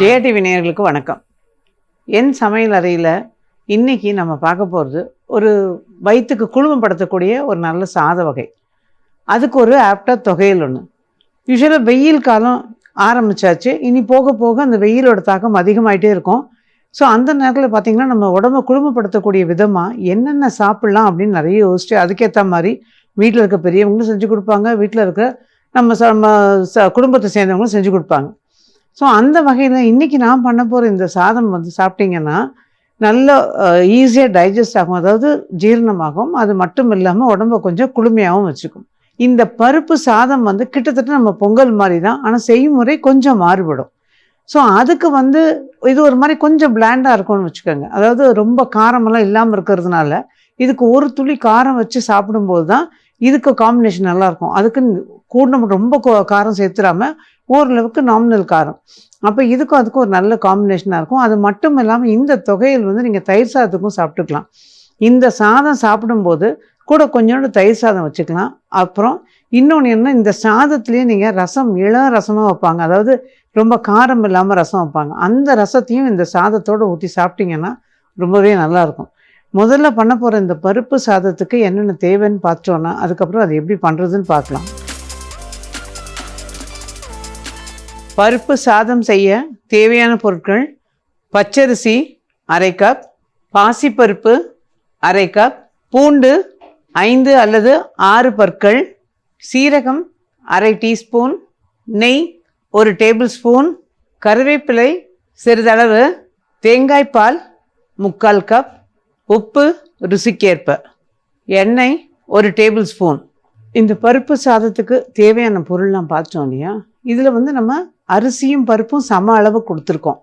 ஜெயடிவி நேயர்களுக்கு வணக்கம். என் சமையல் அறையில் இன்னைக்கு நம்ம பார்க்க போகிறது ஒரு வயிற்றுக்கு குழுமப்படுத்தக்கூடிய ஒரு நல்ல சாத வகை. அதுக்கு ஒரு ஆப்டாக தொகையில் ஒன்று யூஸ்வலாக வெயில் காலம் ஆரம்பிச்சாச்சு. இனி போக போக அந்த வெயிலோட தாக்கம் அதிகமாகிட்டே இருக்கும். ஸோ அந்த நேரத்தில் பார்த்திங்கன்னா நம்ம உடம்ப குழுமப்படுத்தக்கூடிய விதமாக என்னென்ன சாப்பிட்லாம் அப்படின்னு நிறைய யோசிச்சு அதுக்கேற்ற மாதிரி வீட்டில் இருக்க பெரியவங்களும் செஞ்சு கொடுப்பாங்க. வீட்டில் இருக்க நம்ம ச நம்ம ச குடும்பத்தை சேர்ந்தவங்களும் செஞ்சு கொடுப்பாங்க. ஸோ அந்த வகையில் இன்றைக்கி நான் பண்ண போகிற இந்த சாதம் வந்து சாப்பிட்டிங்கன்னா நல்ல ஈஸியாக டைஜஸ்ட் ஆகும். அதாவது ஜீரணமாகும். அது மட்டும் இல்லாமல் உடம்ப கொஞ்சம் குளுமையாகவும் வச்சுக்கும். இந்த பருப்பு சாதம் வந்து கிட்டத்தட்ட நம்ம பொங்கல் மாதிரி தான். ஆனால் செய்முறை கொஞ்சம் மாறுபடும். ஸோ அதுக்கு வந்து இது ஒரு மாதிரி கொஞ்சம் பிளாண்டாக இருக்கும்னு வச்சுக்கோங்க. அதாவது ரொம்ப காரமெல்லாம் இல்லாமல் இருக்கிறதுனால இதுக்கு ஒரு துளி காரம் வச்சு சாப்பிடும்போது தான் இதுக்கு காம்பினேஷன் நல்லாயிருக்கும் அதுக்குன்னு கூட ரொம்ப கோ- காரம் சேர்த்துடாமல் ஓரளவுக்கு நாமினல் காரம். அப்போ இதுக்கும் அதுக்கும் ஒரு நல்ல காம்பினேஷனாக இருக்கும். அது மட்டும் இல்லாமல் இந்த தொகையில் வந்து நீங்கள் தயிர் சாதத்துக்கும் சாப்பிட்டுக்கலாம். இந்த சாதம் சாப்பிடும்போது கூட கொஞ்சோண்டு தயிர் சாதம் வச்சுக்கலாம். அப்புறம் இன்னொன்று என்ன இந்த சாதத்துலேயே நீங்கள் ரசம் இளம் ரசமாக வைப்பாங்க. அதாவது ரொம்ப காரம் இல்லாமல் ரசம் வைப்பாங்க. அந்த ரசத்தையும் இந்த சாதத்தோடு ஊற்றி சாப்பிட்டிங்கன்னா ரொம்பவே நல்லாயிருக்கும் முதல்ல பண்ண போகிற இந்த பருப்பு சாதத்துக்கு என்னென்ன தேவைன்னு பார்த்தோன்னா அதுக்கப்புறம் அது எப்படி பண்ணுறதுன்னு பார்க்கலாம். பருப்பு சாதம் செய்ய தேவையான பொருட்கள் பச்சரிசி அரை கப் பாசிப்பருப்பு அரை கப் பூண்டு ஐந்து அல்லது ஆறு பற்கள் சீரகம் அரை டீஸ்பூன் நெய் ஒரு டேபிள் ஸ்பூன் கருவேப்பிலை சிறிதளவு தேங்காய் பால் முக்கால் கப் உப்பு ருசிக்கேற்ப. எண்ணெய் ஒரு டேபிள் ஸ்பூன் இந்த பருப்பு சாதத்துக்கு தேவையான பொருள்லாம் பார்த்தோம் இல்லையா? இதில் வந்து நம்ம அரிசியும் பருப்பும் சம அளவு கொடுத்துருக்கோம்.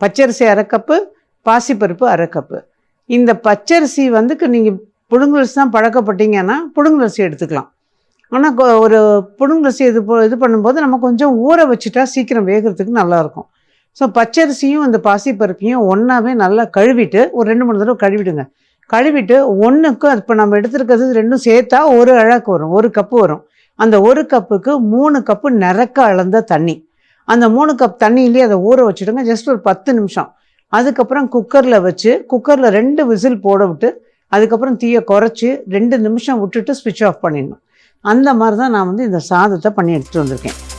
பச்சரிசி அரை கப்பு பாசிப்பருப்பு அரை கப்பு இந்த பச்சரிசி வந்து நீங்கள் புழுங்கரிசி தான் பழக்கப்பட்டீங்கன்னா புழுங்கரிசி எடுத்துக்கலாம். ஆனால் ஒரு புழுங்கரிசி இது போ- இது பண்ணும்போது நம்ம கொஞ்சம் ஊற வச்சுட்டா சீக்கிரம் வேகிறதுக்கு நல்லாயிருக்கும் ஸோ பச்சரிசியும் இந்த பாசிப்பருப்பையும் ஒன்றாவே நல்லா கழுவிட்டு ஒரு ரெண்டு மூணு தடவை கழுவிடுங்க. கழுவிட்டு ஒன்றுக்கும் இப்போ நம்ம எடுத்துருக்கிறது ரெண்டும் சேர்த்தா ஒரு அழகு வரும் ஒரு கப்பு வரும். அந்த ஒரு கப்புக்கு மூணு கப்பு நிறக்க அளந்த தண்ணி. அந்த மூணு கப் தண்ணியிலேயே அதை ஊற வச்சுடுங்க ஜஸ்ட் ஒரு பத்து நிமிஷம். அதுக்கப்புறம் குக்கரில் வச்சு குக்கரில் ரெண்டு விசில் போட விட்டு அதுக்கப்புறம் தீயை குறைச்சி ரெண்டு நிமிஷம் விட்டுட்டு ஸ்விட்ச் ஆஃப் பண்ணிடணும். அந்த மாதிரி தான் நான் வந்து இந்த சாதத்தை பண்ணி எடுத்துகிட்டு வந்திருக்கேன்.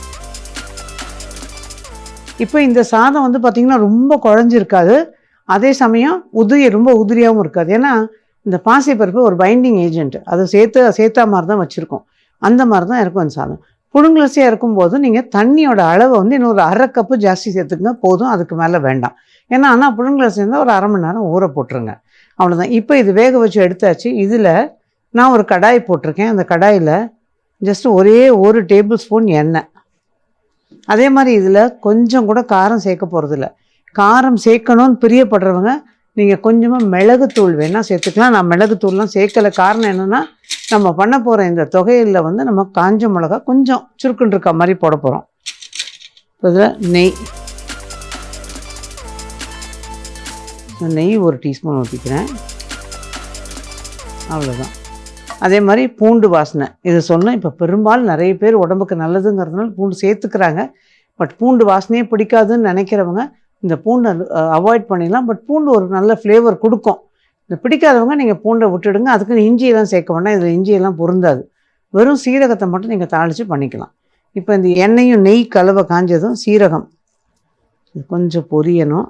இப்போ இந்த சாதம் வந்து பார்த்திங்கன்னா ரொம்ப குழஞ்சிருக்காது. அதே சமயம் உதிரி ரொம்ப உதிரியாகவும் இருக்காது. ஏன்னா இந்த பாசிப்பருப்பு ஒரு பைண்டிங் ஏஜென்ட் அதை சேர்த்து சேர்த்தா மாதிரி தான் வச்சுருக்கோம். அந்த மாதிரி தான் இருக்கும் அந்த சாதம். புழுங்கலசியாக இருக்கும்போது நீங்கள் தண்ணியோட அளவை வந்து இன்னும் ஒரு அரை கப்பு ஜாஸ்தி சேர்த்துக்குங்க. போதும் அதுக்கு மேலே வேண்டாம். ஏன்னா ஆனால் புழுங்கலசி இருந்தால் ஒரு அரை மணி நேரம் ஊற போட்டுருங்க. அவ்வளோதான் இப்போ இது வேக வச்சு எடுத்தாச்சு. இதில் நான் ஒரு கடாய் போட்டிருக்கேன். அந்த கடாயில் ஜஸ்ட் ஒரே ஒரு டேபிள் ஸ்பூன் எண்ணெய். அதே மாதிரி இதில் கொஞ்சம் கூட காரம் சேர்க்க போகிறதில்ல காரம் சேர்க்கணும்னு பிரியப்படுறவங்க நீங்கள் கொஞ்சமாக மிளகுத்தூள் வேணால் சேர்த்துக்கலாம். நான் மிளகுத்தூள்லாம் சேர்க்கலை. காரணம் என்னென்னா நம்ம பண்ண போகிற இந்த தொகையில் வந்து நம்ம காஞ்ச மிளகா கொஞ்சம் சுருக்குன்னு இருக்க மாதிரி போட போகிறோம் இதில் நெய். நெய் ஒரு டீஸ்பூன் ஊற்றிக்கிறேன் அவ்வளோதான் அதே மாதிரி பூண்டு வாசனை. இது சொன்னேன் இப்போ பெரும்பாலும் நிறைய பேர் உடம்புக்கு நல்லதுங்கிறதுனால பூண்டு சேர்த்துக்கிறாங்க. பட் பூண்டு வாசனையே பிடிக்காதுன்னு நினைக்கிறவங்க இந்த பூண்டை அவாய்ட் பண்ணிடலாம். பட் பூண்டு ஒரு நல்ல ஃப்ளேவர் கொடுக்கும். இந்த பிடிக்காதவங்க நீங்கள் பூண்டை விட்டுடுங்க. அதுக்கு இஞ்சியெல்லாம் சேர்க்க வேண்டாம். இதில் இஞ்சியெல்லாம் பொருந்தாது. வெறும் சீரகத்தை மட்டும் நீங்கள் தாளித்து பண்ணிக்கலாம். இப்போ இந்த எண்ணெயும் நெய் கலவை காஞ்சதும் சீரகம். கொஞ்சம் பொரியணும்.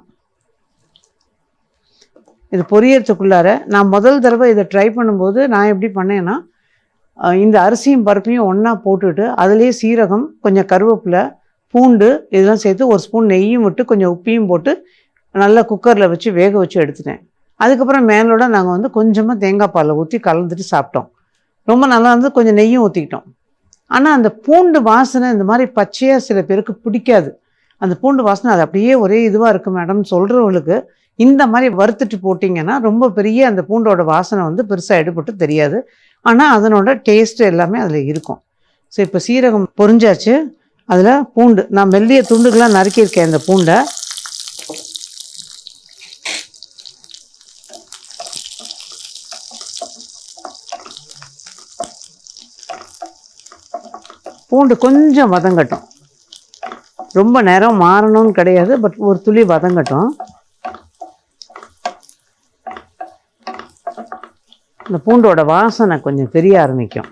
இது பொரியறதுக்குள்ளார நான் முதல் தடவை இதை ட்ரை பண்ணும்போது நான் எப்படி பண்ணேன்னா இந்த அரிசியும் பருப்பையும் ஒன்றா போட்டுட்டு அதுலேயே சீரகம் கொஞ்சம் கருவேப்பிலை பூண்டு இதெல்லாம் சேர்த்து ஒரு ஸ்பூன் நெய்யும் விட்டு கொஞ்சம் உப்பையும் போட்டு நல்லா குக்கரில் வச்சு வேக வச்சு எடுத்துட்டேன். அதுக்கப்புறம் மேலோட நாங்கள் வந்து கொஞ்சமாக தேங்காய் பாலை ஊற்றி கலந்துட்டு சாப்பிட்டோம். ரொம்ப நல்லா இருந்து கொஞ்சம் நெய்யும் ஊற்றிக்கிட்டோம் ஆனால் அந்த பூண்டு வாசனை இந்த மாதிரி பச்சையாக சில பேருக்கு பிடிக்காது. அந்த பூண்டு வாசனை அது அப்படியே ஒரே இதுவாக இருக்குது மேடம் சொல்கிறவங்களுக்கு இந்த மாதிரி வறுத்துட்டு போட்டிங்கன்னா ரொம்ப பெரிய அந்த பூண்டோட வாசனை வந்து பெருசாக எடுபட்டு தெரியாது. ஆனால் அதனோட டேஸ்ட் எல்லாமே அதில் இருக்கும். ஸோ இப்போ சீரகம் பொரிஞ்சாச்சு. அதில் பூண்டு நான் மெல்லிய துண்டுகளாக நறுக்கியிருக்கேன் அந்த பூண்டை. பூண்டு கொஞ்சம் வதங்கட்டும். ரொம்ப நேரம் மாறணும்னு கிடையாது பட் ஒரு துளி வதங்கட்டும். இந்த பூண்டோட வாசனை கொஞ்சம் தெரிய ஆரம்பிக்கும்.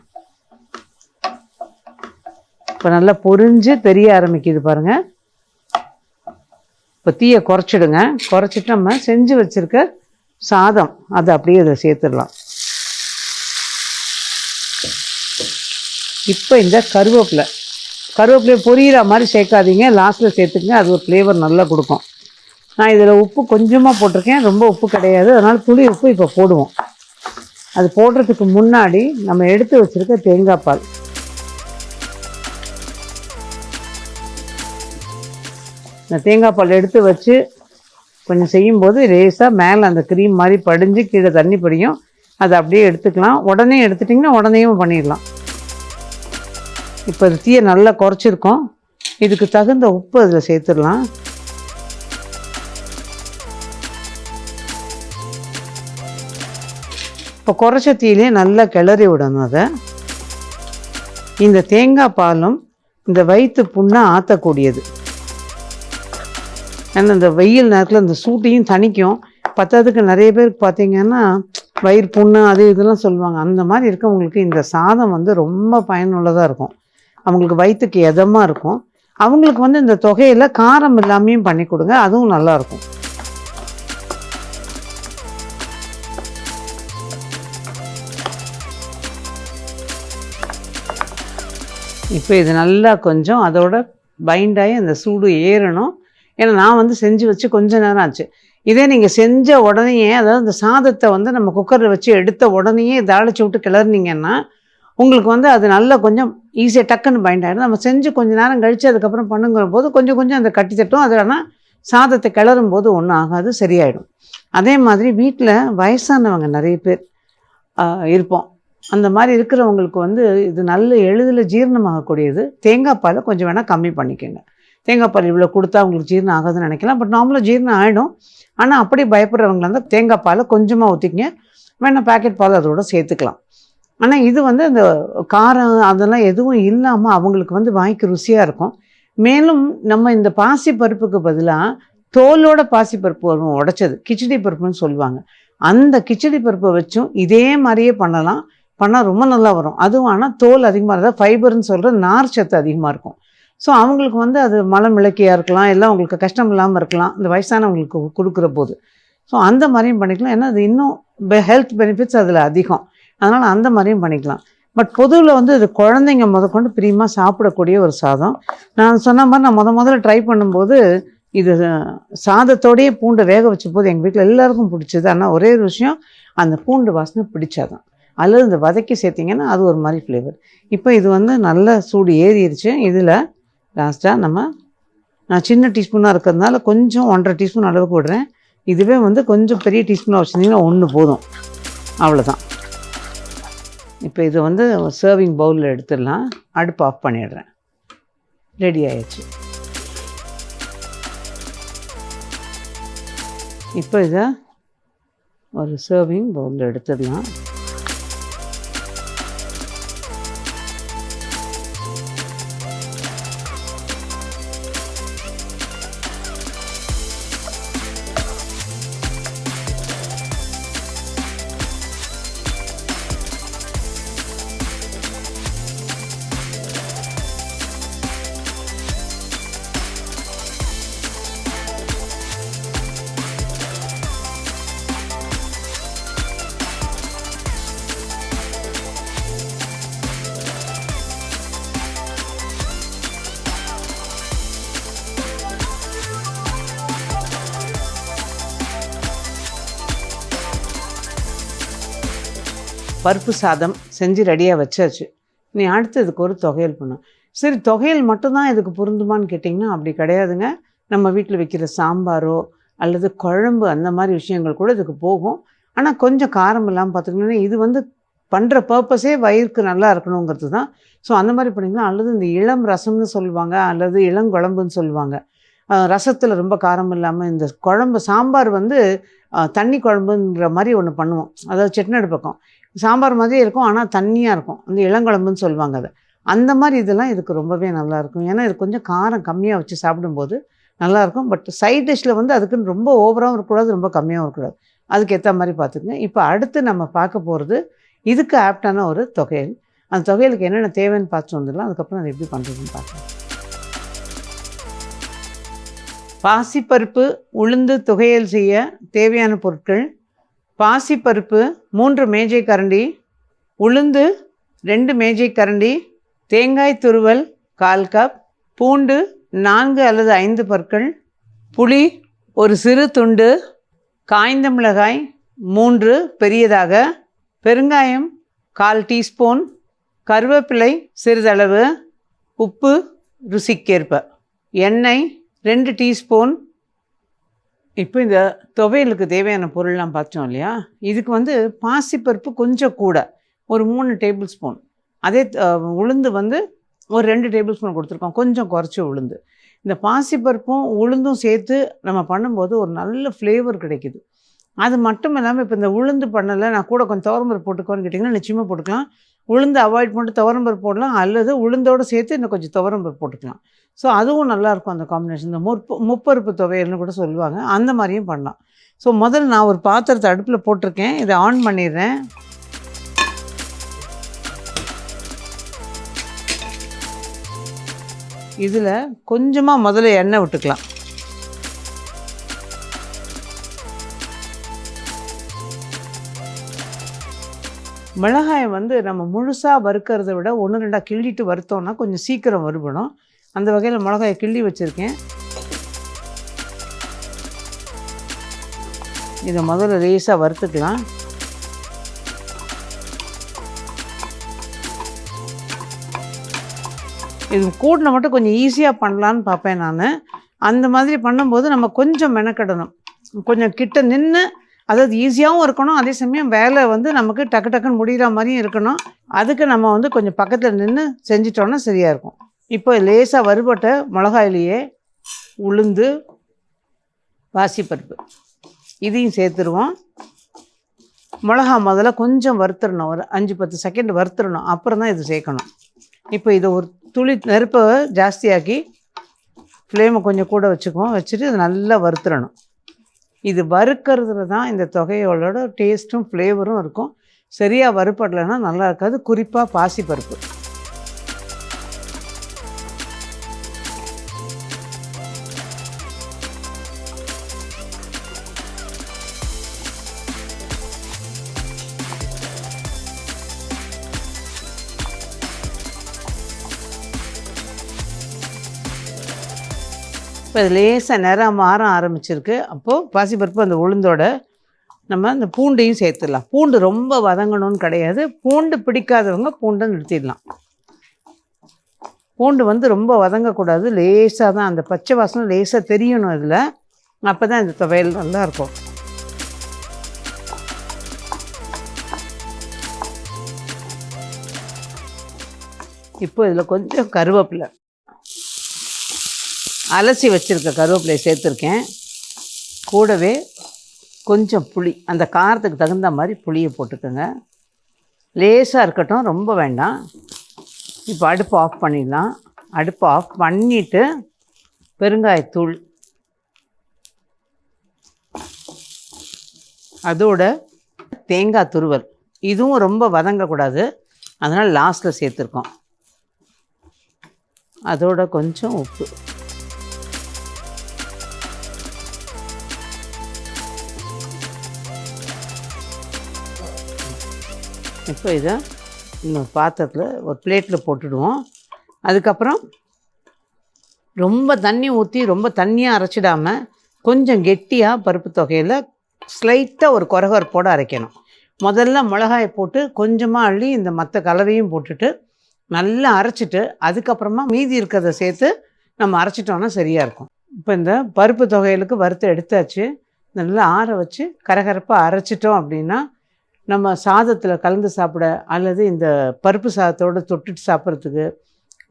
இப்போ நல்லா பொரிஞ்சு தெரிய ஆரம்பிக்குது பாருங்கள் இப்போ தீயை குறைச்சிடுங்க. குறைச்சிட்டு நம்ம செஞ்சு வச்சிருக்க சாதம் அதை அப்படியே இதை சேர்த்துடலாம். இப்போ இந்த கருவேப்பிலை. கருவேப்பிலையை பொரியிற மாதிரி சேர்க்காதீங்க. லாஸ்ட்டில் சேர்த்துக்கங்க. அது ஒரு ஃப்ளேவர் நல்லா கொடுக்கும். நான் இதில் உப்பு கொஞ்சமாக போட்டிருக்கேன். ரொம்ப உப்பு கிடையாது. அதனால் துளி உப்பு இப்போ போடுவோம். அது போடுறதுக்கு முன்னாடி நம்ம எடுத்து வச்சிருக்க தேங்காய் பால். இந்த தேங்காய் பால் எடுத்து வச்சு கொஞ்சம் செய்யும்போது லேசாக மேலே அந்த க்ரீம் மாதிரி படிஞ்சு கீழே தண்ணி படியும். அதை அப்படியே எடுத்துக்கலாம். உடனே எடுத்துட்டிங்கன்னா உடனேயும் பண்ணிடலாம். இப்போ இது தீயை நல்லா குறைச்சிருக்கோம். இதுக்கு தகுந்த உப்பு அதில் சேர்த்துடலாம். இப்போ குறைச்ச தீலே நல்லா கிளறி விடணும் அதை. இந்த தேங்காய் பாலும் இந்த வயிற்று புண்ணை ஆற்றக்கூடியது ஏன்னா இந்த வெயில் நேரத்தில் இந்த சூட்டையும் தணிக்கும். பத்தாததுக்கு நிறைய பேருக்கு பார்த்தீங்கன்னா வயிறு புண்ணு அது இதெல்லாம் சொல்லுவாங்க. அந்த மாதிரி இருக்கவங்களுக்கு இந்த சாதம் வந்து ரொம்ப பயனுள்ளதாக இருக்கும். அவங்களுக்கு வயிற்றுக்கு எதமாக இருக்கும். அவங்களுக்கு வந்து இந்த தொகையில் காரம் இல்லாமையும் பண்ணி கொடுங்க அதுவும் நல்லாயிருக்கும் இப்போ இது நல்லா கொஞ்சம் அதோட பைண்டாகி அந்த சூடு ஏறணும். ஏன்னா நான் வந்து செஞ்சு வச்சு கொஞ்ச நேரம் ஆச்சு. இதே நீங்கள் செஞ்ச உடனேயே அதாவது இந்த சாதத்தை வந்து நம்ம குக்கரில் வச்சு எடுத்த உடனேயே தாளிச்சு விட்டு கிளறினீங்கன்னா உங்களுக்கு வந்து அது நல்லா கொஞ்சம் ஈஸியாக டக்குன்னு பைண்ட் ஆகிடும் நம்ம செஞ்சு கொஞ்சம் நேரம் கழித்து அதுக்கப்புறம் பண்ணுங்கிற போது கொஞ்சம் கொஞ்சம் அந்த கட்டி தட்டும். அது ஆனால் சாதத்தை கிளறும் போது ஒன்றும் ஆகாது சரியாயிடும். அதே மாதிரி வீட்டில் வயசானவங்க நிறைய பேர் இருப்போம். அந்த மாதிரி இருக்கிறவங்களுக்கு வந்து இது நல்ல எளிதில் ஜீரணமாகக்கூடியது. தேங்காய் பாலை கொஞ்சம் வேணால் கம்மி பண்ணிக்கோங்க. தேங்காய் பால் இவ்வளோ கொடுத்தா அவங்களுக்கு ஜீரணம் ஆகாதுன்னு நினைக்கலாம். பட் நார்மலாக ஜீரணம் ஆகிடும் ஆனால் அப்படி பயப்படுறவங்களா இருந்தால் தேங்காய் பாலை கொஞ்சமாக ஊற்றிக்கங்க வேணால் பாக்கெட் பால் அதோட சேர்த்துக்கலாம். ஆனால் இது வந்து அந்த காரம் அதெல்லாம் எதுவும் இல்லாமல் அவங்களுக்கு வந்து வாய்க்கு ருசியாக இருக்கும். மேலும் நம்ம இந்த பாசி பருப்புக்கு பதிலாக தோலோட பாசி பருப்பு வரும் உடைச்சது. கிச்சடி பருப்புன்னு சொல்லுவாங்க. அந்த கிச்சடி பருப்பை வச்சும் இதே மாதிரியே பண்ணலாம். பண்ணால் ரொம்ப நல்லா வரும். அதுவும் ஆனால் தோல் அதிகமாக இருந்தால் ஃபைபர்னு சொல்கிற நார் சத்து அதிகமாக இருக்கும். ஸோ அவங்களுக்கு வந்து அது மலம் விளக்கியாக இருக்கலாம் எல்லாம் அவங்களுக்கு கஷ்டம் இல்லாமல் இருக்கலாம் இந்த வயசானவங்களுக்கு கொடுக்குற போது. ஸோ அந்த மாதிரியும் பண்ணிக்கலாம். ஏன்னா அது இன்னும் ஹெல்த் பெனிஃபிட்ஸ் அதில் அதிகம். அதனால் அந்த மாதிரியும் பண்ணிக்கலாம். பட் பொதுவில் வந்து இது குழந்தைங்க முதற்கொண்டு பிரியமாக சாப்பிடக்கூடிய ஒரு சாதம். நான் சொன்ன மாதிரி நான் முத முதல்ல ட்ரை பண்ணும்போது இது சாதத்தோடையே பூண்டை வேக வச்ச போது எங்கள் வீட்டில் எல்லாருக்கும் பிடிச்சது. ஆனால் ஒரே ஒரு விஷயம் அந்த பூண்டு வாசனை பிடிச்சாதான். அல்லது இந்த வதக்கி சேர்த்திங்கன்னா அது ஒரு மாதிரி ஃப்ளேவர் இப்போ இது வந்து நல்ல சூடு ஏறிடுச்சு இதில் லாஸ்ட்டாக நம்ம நான் சின்ன டீஸ்பூனாக இருக்கிறதுனால கொஞ்சம் ஒன்றரை டீஸ்பூன் அளவுக்கு விடுறேன். இதுவே வந்து கொஞ்சம் பெரிய டீஸ்பூனாக வச்சுருந்தீங்கன்னா ஒன்று போதும். அவ்வளோதான் இப்போ இது வந்து சர்விங் பவுலில் எடுத்துடலாம். அடுப்பு ஆஃப் பண்ணிடுறேன். ரெடி ஆயிடுச்சு. இப்போ இதை ஒரு சர்விங் பவுலில் எடுத்துடலாம். பருப்பு சாதம் செஞ்சு ரெடியாக வச்சாச்சு. நீ அடுத்ததுக்கு ஒரு தொகையல் பண்ணும் சரி தொகையல் மட்டும்தான் இதுக்கு பொருந்துமான்னு கேட்டிங்கன்னா அப்படி கிடையாதுங்க. நம்ம வீட்டில் வைக்கிற சாம்பாரோ அல்லது குழம்பு அந்த மாதிரி விஷயங்கள் கூட இதுக்கு போகும். ஆனால் கொஞ்சம் காரம் இல்லாமல் பார்த்துக்கணுன்னா இது வந்து பண்ணுற பர்பஸே வயிறுக்கு நல்லா இருக்கணுங்கிறது தான். ஸோ அந்த மாதிரி பண்ணிங்கன்னா அல்லது இந்த இளம் ரசம்னு சொல்லுவாங்க அல்லது இளங்குழம்புன்னு சொல்லுவாங்க. ரசத்தில் ரொம்ப காரம் இல்லாமல் இந்த குழம்பு சாம்பார் வந்து தண்ணி குழம்புங்கிற மாதிரி ஒன்று பண்ணுவோம். அதாவது செட்டிநாடு பக்கம். சாம்பார் மாதிரியே இருக்கும் ஆனால் தண்ணியாக இருக்கும். அந்த இளங்குழம்புன்னு சொல்லுவாங்க அதை. அந்த மாதிரி இதெல்லாம் இதுக்கு ரொம்பவே நல்லாயிருக்கும் ஏன்னா இது கொஞ்சம் காரம் கம்மியாக வச்சு சாப்பிடும்போது நல்லாயிருக்கும் பட் சைட் டிஷ்ஷில் வந்து அதுக்குன்னு ரொம்ப ஓவராகவும் இருக்கக்கூடாது ரொம்ப கம்மியாகவும் இருக்கக்கூடாது அதுக்கு ஏற்ற மாதிரி பார்த்துக்குங்க. இப்போ அடுத்து நம்ம பார்க்க போகிறது இதுக்கு ஆப்டான ஒரு தொகையல். அந்த தொகையலுக்கு என்னென்ன தேவைன்னு பார்த்து வந்துடலாம். அதுக்கப்புறம் அதை எப்படி பண்ணுறதுன்னு பார்க்கலாம். பாசிப்பருப்பு உளுந்து தொகையல் செய்ய தேவையான பொருட்கள் பாசிப்பருப்பு மூன்று மேஜை கரண்டி உளுந்து ரெண்டு மேஜை கரண்டி தேங்காய் துருவல் கால் கப் பூண்டு நான்கு அல்லது ஐந்து பற்கள் புளி ஒரு சிறு துண்டு காய்ந்த மிளகாய் மூன்று பெரியதாக பெருங்காயம் கால் டீஸ்பூன் கருவேப்பிலை சிறிதளவு உப்பு ருசிக்கேற்ப எண்ணெய் ரெண்டு டீஸ்பூன் இப்போ இந்த துவையலுக்கு தேவையான பொருள்லாம் பார்த்தோம் இல்லையா? இதுக்கு வந்து பாசிப்பருப்பு கொஞ்சம் கூட ஒரு மூணு டேபிள் ஸ்பூன். அதே உளுந்து வந்து ஒரு ரெண்டு டேபிள் ஸ்பூன் கொடுத்துருக்கோம். கொஞ்சம் குறைச்சி உளுந்து. இந்த பாசிப்பருப்பும் உளுந்தும் சேர்த்து நம்ம பண்ணும்போது ஒரு நல்ல ஃப்ளேவர் கிடைக்குது. அது மட்டும் இல்லாமல் இப்போ இந்த உளுந்து பண்ணலை நான் கூட கொஞ்சம் துவரம்பருப்பு போட்டுக்கோன்னு கேட்டிங்கன்னா நிச்சயமாக போட்டுக்கலாம். உளுந்து அவாய்ட் பண்ணிட்டு துவரம்பருப்பு போடலாம். அல்லது உளுந்தோடு சேர்த்து இன்னும் கொஞ்சம் துவரம்பருப்பு போட்டுக்கலாம். ஸோ அதுவும் நல்லாயிருக்கும் அந்த காம்பினேஷன் இந்த முற்பு முப்பருப்பு துவையல்னு கூட சொல்லுவாங்க. அந்த மாதிரியும் பண்ணலாம். ஸோ முதல்ல நான் ஒரு பாத்திரத்தை அடுப்பில் போட்டிருக்கேன். இதை ஆன் பண்ணிடுறேன். இதில் கொஞ்சமாக முதல்ல எண்ணெய் விட்டுக்கலாம். மிளகாயை வந்து நம்ம முழுசாக வறுக்கிறத விட ஒன்று ரெண்டாக கிள்ளிட்டு வறுத்தோம்னா கொஞ்சம் சீக்கிரம் வறுபடும். அந்த வகையில் மிளகாயை கிள்ளி வச்சுருக்கேன். இதை முதல்ல லேசாக வறுத்துக்கலாம். இது கூட்டின மட்டும் கொஞ்சம் ஈஸியாக பண்ணலான்னு பார்ப்பேன் நான். அந்த மாதிரி பண்ணும்போது நம்ம கொஞ்சம் மெனக்கெடணும். கொஞ்சம் கிட்ட நின்று அதாவது ஈஸியாகவும் இருக்கணும் அதே சமயம் வேலை வந்து நமக்கு டக்கு டக்குன்னு முடிகிற மாதிரியும் இருக்கணும். அதுக்கு நம்ம வந்து கொஞ்சம் பக்கத்தில் நின்று செஞ்சிட்டோன்னா சரியாக இருக்கும். இப்போ லேசாக வறுபட்ட மிளகாயிலேயே உளுந்து பாசிப்பருப்பு. இதையும் சேர்த்துருவோம். மிளகா முதல்ல கொஞ்சம் வறுத்துடணும் ஒரு அஞ்சு பத்து செகண்ட் வறுத்துடணும் அப்புறம் தான் இது சேர்க்கணும். இப்போ இதை ஒரு துளி நெருப்பை ஜாஸ்தியாக்கி ஃப்ளேமை கொஞ்சம் கூட வச்சுக்குவோம். வச்சுட்டு இது நல்லா வறுத்துடணும் இது வறுக்கிறதுல தான் இந்த தொகையோட டேஸ்ட்டும் ஃப்ளேவரும் இருக்கும். சரியாக வறுப்படலைன்னா நல்லா இருக்காது. குறிப்பாக பாசிப்பருப்பு. இப்போ லேசாக நிறம் மாற ஆரம்பிச்சிருக்கு. அப்போது பாசிப்பருப்பு அந்த உளுந்தோட நம்ம அந்த பூண்டையும் சேர்த்துடலாம். பூண்டு ரொம்ப வதங்கணும்னு கிடையாது. பூண்டு பிடிக்காதவங்க பூண்டை நிறுத்திடலாம். பூண்டு வந்து ரொம்ப வதங்கக்கூடாது. லேசாக தான். அந்த பச்சை வாசனை லேசாக தெரியணும் அதில். அப்போ தான் இந்த துவையல் நல்லா இருக்கும். இப்போ இதில் கொஞ்சம் கருவேப்பிலை. அலசி வச்சுருக்க கருவேப்பிலையை சேர்த்துருக்கேன். கூடவே கொஞ்சம் புளி அந்த காரத்துக்கு தகுந்த மாதிரி புளியை போட்டுக்கோங்க. லேசாக இருக்கட்டும் ரொம்ப வேண்டாம். இப்போ அடுப்பு ஆஃப் பண்ணிடலாம். அடுப்பு ஆஃப் பண்ணிவிட்டு பெருங்காயத்தூள் அதோட தேங்காய் துருவல். இதுவும் ரொம்ப வதங்கக்கூடாது. அதனால் லாஸ்ட்டில் சேர்த்துருக்கோம். அதோட கொஞ்சம் உப்பு. இப்போ இதை இன்னும் பாத்திரத்தில் ஒரு பிளேட்டில் போட்டுடுவோம். அதுக்கப்புறம் ரொம்ப தண்ணி ஊற்றி ரொம்ப தண்ணியாக அரைச்சிடாமல் கொஞ்சம் கெட்டியாக பருப்பு தொகையில் ஸ்லைட்டாக ஒரு குறகுறப்போடு அரைக்கணும். முதல்ல மிளகாயை போட்டு கொஞ்சமாக அள்ளி இந்த மற்ற கலவையும் போட்டுட்டு நல்லா அரைச்சிட்டு அதுக்கப்புறமா மீதி இருக்கிறத சேர்த்து நம்ம அரைச்சிட்டோன்னா சரியாக இருக்கும். இப்போ இந்த பருப்பு தொகையலுக்கு வறுத்து எடுத்தாச்சு. நல்லா ஆற வச்சு கரகரப்பாக அரைச்சிட்டோம் அப்படின்னா நம்ம சாதத்தில் கலந்து சாப்பிட அல்லது இந்த பருப்பு சாதத்தோடு தொட்டுட்டு சாப்பிட்றதுக்கு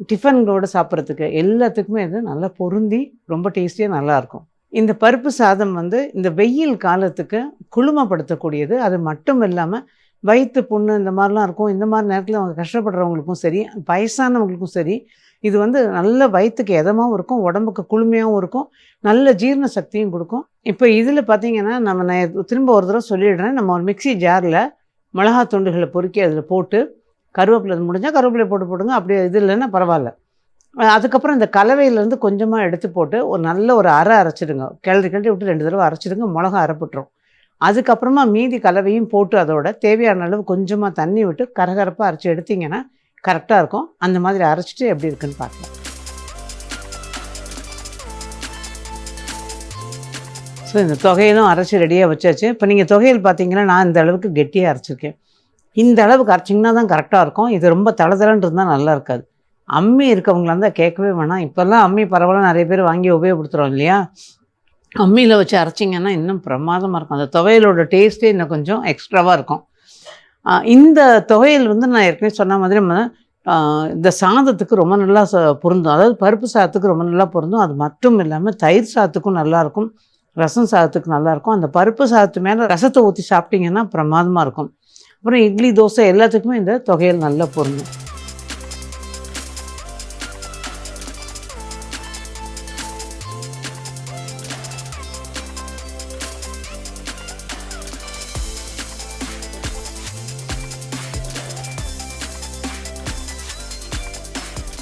டிஃபன்களோடு சாப்பிட்றதுக்கு எல்லாத்துக்குமே இது நல்லா பொருந்தி ரொம்ப டேஸ்டியாக நல்லாயிருக்கும் இந்த பருப்பு சாதம் வந்து இந்த வெயில் காலத்துக்கு குளுமைப்படுத்தக்கூடியது. அது மட்டும் இல்லாமல் வயிற்று புண்ணு இந்த மாதிரிலாம் இருக்கும். இந்த மாதிரி நேரத்தில் அவங்க கஷ்டப்படுறவங்களுக்கும் சரி வயசானவங்களுக்கும் சரி இது வந்து நல்ல வயிற்றுக்கு எதமாகவும் இருக்கும் உடம்புக்கு குளுமையாகவும் இருக்கும் நல்ல ஜீரண சக்தியும் கொடுக்கும். இப்போ இதில் பார்த்தீங்கன்னா நம்ம நான் திரும்ப ஒரு தடவை சொல்லிடுறேன். நம்ம ஒரு மிக்ஸி ஜாரில் மிளகா துண்டுகளை பொறுக்கி அதில் போட்டு கருவேப்பிலை முடிஞ்சால் கருவேப்பிலை போட்டு போடுங்க. அப்படி இது இல்லைன்னா பரவாயில்ல. அதுக்கப்புறம் இந்த கலவையிலேருந்து கொஞ்சமாக எடுத்து போட்டு ஒரு நல்ல ஒரு அரை அரைச்சிடுங்க. கிளறி கிளறி விட்டு ரெண்டு தடவை அரைச்சிடுங்க. மிளகா அரைப்பட்டுரும். அதுக்கப்புறமா மீதி கலவையும் போட்டு அதோட தேவையான அளவு கொஞ்சமாக தண்ணி விட்டு கரகரப்பாக அரைச்சி எடுத்திங்கன்னா கரெக்டாக இருக்கும். அந்த மாதிரி அரைச்சிட்டு எப்படி இருக்குன்னு பார்க்கலாம். ஸோ இந்த தொகையிலும் அரைச்சி ரெடியாக வச்சாச்சு. இப்போ நீங்கள் தொகையில் பார்த்தீங்கன்னா நான் இந்த அளவுக்கு கெட்டியாக அரைச்சிருக்கேன். இந்த அளவுக்கு அரைச்சிங்கன்னா தான் கரெக்டாக இருக்கும். இது ரொம்ப தளதளன்னு இருந்தால் நல்லா இருக்காது. அம்மி இருக்கவங்களா இருந்தால் கேட்கவே வேணாம். இப்போல்லாம் அம்மி பரவாயில்ல நிறைய பேர் வாங்கி உபயோகப்படுத்துகிறோம் இல்லையா? அம்மியில் வச்சு அரைச்சிங்கன்னா இன்னும் பிரமாதமாக இருக்கும். அந்த துவையலோட டேஸ்ட்டே இன்னும் கொஞ்சம் எக்ஸ்ட்ராவாக இருக்கும். இந்த துவையல் வந்து நான் ஏற்கனவே சொன்ன மாதிரி நம்ம இந்த சாதத்துக்கு ரொம்ப நல்லா ச- பொருந்தும். அதாவது பருப்பு சாதத்துக்கு ரொம்ப நல்லா பொருந்தும். அது மட்டும் இல்லாமல் தயிர் சாதத்துக்கும் நல்லாயிருக்கும் ரசம் சாதத்துக்கு நல்லாயிருக்கும். அந்த பருப்பு சாதத்து மேலே ரசத்தை ஊற்றி சாப்பிட்டிங்கன்னா பிரமாதமாக இருக்கும். அப்புறம் இட்லி தோசை எல்லாத்துக்குமே இந்த தொகையல் நல்லா பொருந்தும்.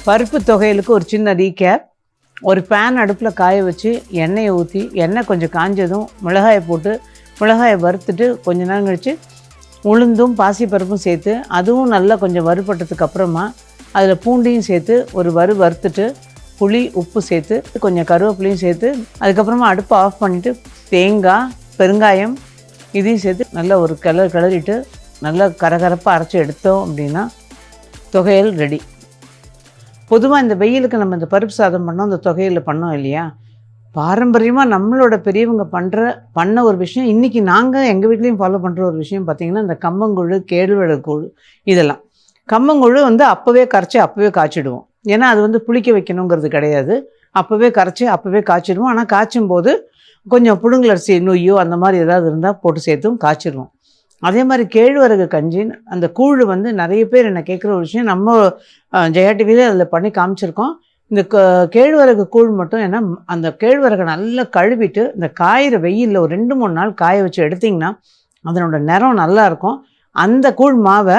பருப்பு தொகையலுக்கு ஒரு சின்ன ரீகேப். ஒரு பேன் அடுப்பில் காய வச்சு எண்ணெயை ஊற்றி எண்ணெய் கொஞ்சம் காஞ்சதும் மிளகாயை போட்டு மிளகாயை வறுத்துட்டு கொஞ்ச நேரம் கழித்து உளுந்தும் பாசிப்பருப்பும் சேர்த்து அதுவும் நல்லா கொஞ்சம் வறுபட்டதுக்கு அப்புறமா அதில் பூண்டையும் சேர்த்து ஒரு வறு வறுத்துட்டு புளி உப்பு சேர்த்து கொஞ்சம் கருவேப்பிலையும் சேர்த்து அதுக்கப்புறமா அடுப்பை ஆஃப் பண்ணிவிட்டு தேங்காய் பெருங்காயம் இதையும் சேர்த்து நல்லா ஒரு கிளறு கிளறிட்டு நல்லா கரகரப்பாக அரைச்சி எடுத்தோம் அப்படின்னா தொகையல் ரெடி பொதுவாக இந்த வெயிலுக்கு நம்ம இந்த பருப்பு சாதம் பண்ணோம் இந்த தொகையில் பண்ணோம் இல்லையா? பாரம்பரியமாக நம்மளோட பெரியவங்க பண்ணுற பண்ண ஒரு விஷயம் இன்றைக்கி நாங்கள் எங்கள் வீட்லேயும் ஃபாலோ பண்ணுற ஒரு விஷயம் பார்த்திங்கன்னா இந்த கம்பங்கூழ் கேழ்வரகு இதெல்லாம். கம்பங்கூழ் வந்து அப்போவே கரைச்சி அப்போவே காய்ச்சிடுவோம். ஏன்னா அது வந்து புளிக்க வைக்கணுங்கிறது கிடையாது. அப்போவே கரைச்சி அப்போவே காய்ச்சிடுவோம். ஆனால் காய்ச்சும் போது கொஞ்சம் புழுங்கலரிசி நொய்யோ அந்த மாதிரி ஏதாவது இருந்தால் போட்டு சேர்த்தும் காய்ச்சிடுவோம். அதே மாதிரி கேழ்வரகு கஞ்சின்னு அந்த கூழ் வந்து நிறைய பேர் என்ன கேட்குற ஒரு விஷயம். நம்ம ஜெயா டிவிலே அதில் பண்ணி காமிச்சிருக்கோம். இந்த க கேழ்வரகு கூழ் மட்டும் ஏன்னா அந்த கேழ்வரகை நல்லா கழுவிட்டு இந்த காயிற வெயிலில் ஒரு ரெண்டு மூணு நாள் காய வச்சு எடுத்திங்கன்னா அதனோட நிறம் நல்லா இருக்கும். அந்த கூழ் மாவை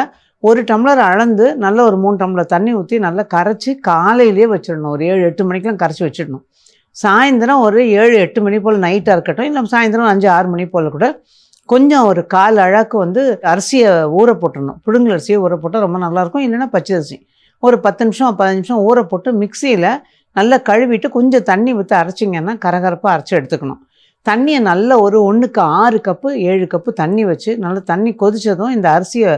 ஒரு டம்ளர் அளந்து நல்ல ஒரு மூணு டம்ளர் தண்ணி ஊற்றி நல்லா கரைச்சி காலையிலேயே வச்சிடணும். ஒரு ஏழு எட்டு மணிக்கெலாம் கரைச்சி வச்சிடணும். சாயந்தரம் ஒரு ஏழு எட்டு மணி போல் நைட்டாக இருக்கட்டும். இல்லை சாயந்தரம் அஞ்சு ஆறு மணி போல் கூட கொஞ்சம் ஒரு கால் அழகு வந்து அரிசியை ஊற போட்டுடணும். புழுங்கல் அரிசியை ஊற போட்டால் ரொம்ப நல்லாயிருக்கும். இல்லைன்னா பச்சை அரிசி. ஒரு பத்து நிமிஷம் பதினஞ்சு நிமிஷம் ஊற போட்டு மிக்சியில் நல்லா கழுவிட்டு கொஞ்சம் தண்ணி ஊற்றி அரைச்சிங்கன்னா கரகரப்பாக அரைச்சி எடுத்துக்கணும். தண்ணியை நல்லா ஒரு ஒன்றுக்கு ஆறு கப்பு ஏழு கப்பு தண்ணி வச்சு நல்லா தண்ணி கொதித்ததும் இந்த அரிசியை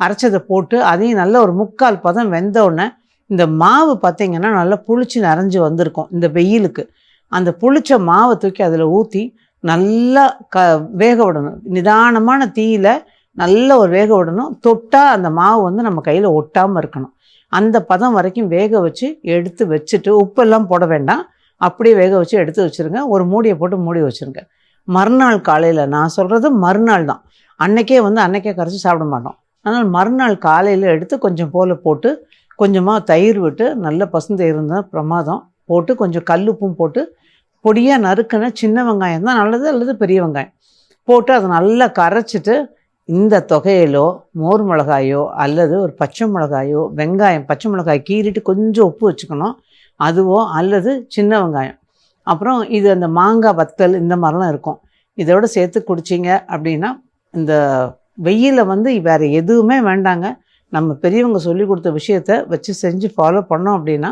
அரைச்சதை போட்டு அதையும் நல்ல ஒரு முக்கால் பதம் வெந்த உடனே இந்த மாவு பார்த்திங்கன்னா நல்லா புளிச்சு நிறைஞ்சு வந்திருக்கும் இந்த வெயிலுக்கு. அந்த புளிச்ச மாவை தூக்கி அதில் ஊற்றி நல்லா க வேக விடணும். நிதானமான தீயில் நல்ல ஒரு வேக விடணும். தொட்டால் அந்த மாவு வந்து நம்ம கையில் ஒட்டாமல் இருக்கணும். அந்த பதம் வரைக்கும் வேக வச்சு எடுத்து வச்சுட்டு உப்பெல்லாம் போட வேண்டாம். அப்படியே வேக வச்சு எடுத்து வச்சுருங்க. ஒரு மூடியை போட்டு மூடி வச்சுருங்க. மறுநாள் காலையில் நான் சொல்கிறது மறுநாள் தான். அன்னைக்கே வந்து அன்னைக்கே கரைச்சி சாப்பிட மாட்டோம். அதனால் மறுநாள் காலையில் எடுத்து கொஞ்சம் போல் போட்டு கொஞ்சமாக தயிர் விட்டு நல்ல பசுந்தயிர் இருந்தால் பிரமாதம் போட்டு கொஞ்சம் கல்லுப்பும் போட்டு பொடியாக நறுக்கின சின்ன வெங்காயம் தான் நல்லது அல்லது பெரிய வெங்காயம்? போட்டு அதை நல்லா கரைச்சிட்டு இந்த தொகையிலோ மோர் மிளகாயோ அல்லது ஒரு பச்சை மிளகாயோ வெங்காயம் பச்சை மிளகாய் கீறிட்டு கொஞ்சம் உப்பு வச்சுக்கணும். அதுவோ அல்லது சின்ன வெங்காயம். அப்புறம் இது அந்த மாங்காய் வத்தல் இந்த மாதிரிலாம் இருக்கும். இதோட சேர்த்து குடிச்சிங்க அப்படின்னா இந்த வெயிலில் வந்து வேறு எதுவுமே வேண்டாங்க. நம்ம பெரியவங்க சொல்லி கொடுத்த விஷயத்த வச்சு செஞ்சு ஃபாலோ பண்ணோம் அப்படின்னா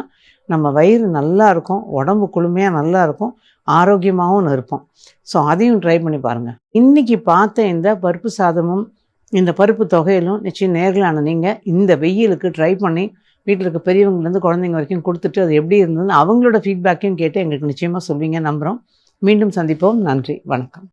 நம்ம வயிறு நல்லா இருக்கும் உடம்பு குளுமையாக நல்லா இருக்கும் ஆரோக்கியமாகவும் இருப்போம். ஸோ அதையும் ட்ரை பண்ணி பாருங்கள் இன்றைக்கி பார்த்த இந்த பருப்பு சாதமும் இந்த பருப்பு தொகையிலும் நிச்சயம் நேர்களான நீங்கள் இந்த வெயிலுக்கு ட்ரை பண்ணி வீட்டில் இருக்க பெரியவங்கலேருந்து குழந்தைங்க வரைக்கும் கொடுத்துட்டு அது எப்படி இருந்ததுன்னு அவங்களோட ஃபீட்பேக்கையும் கேட்டு எங்களுக்கு நிச்சயமாக சொல்வீங்க நம்புகிறோம் மீண்டும் சந்திப்போம். நன்றி. வணக்கம்.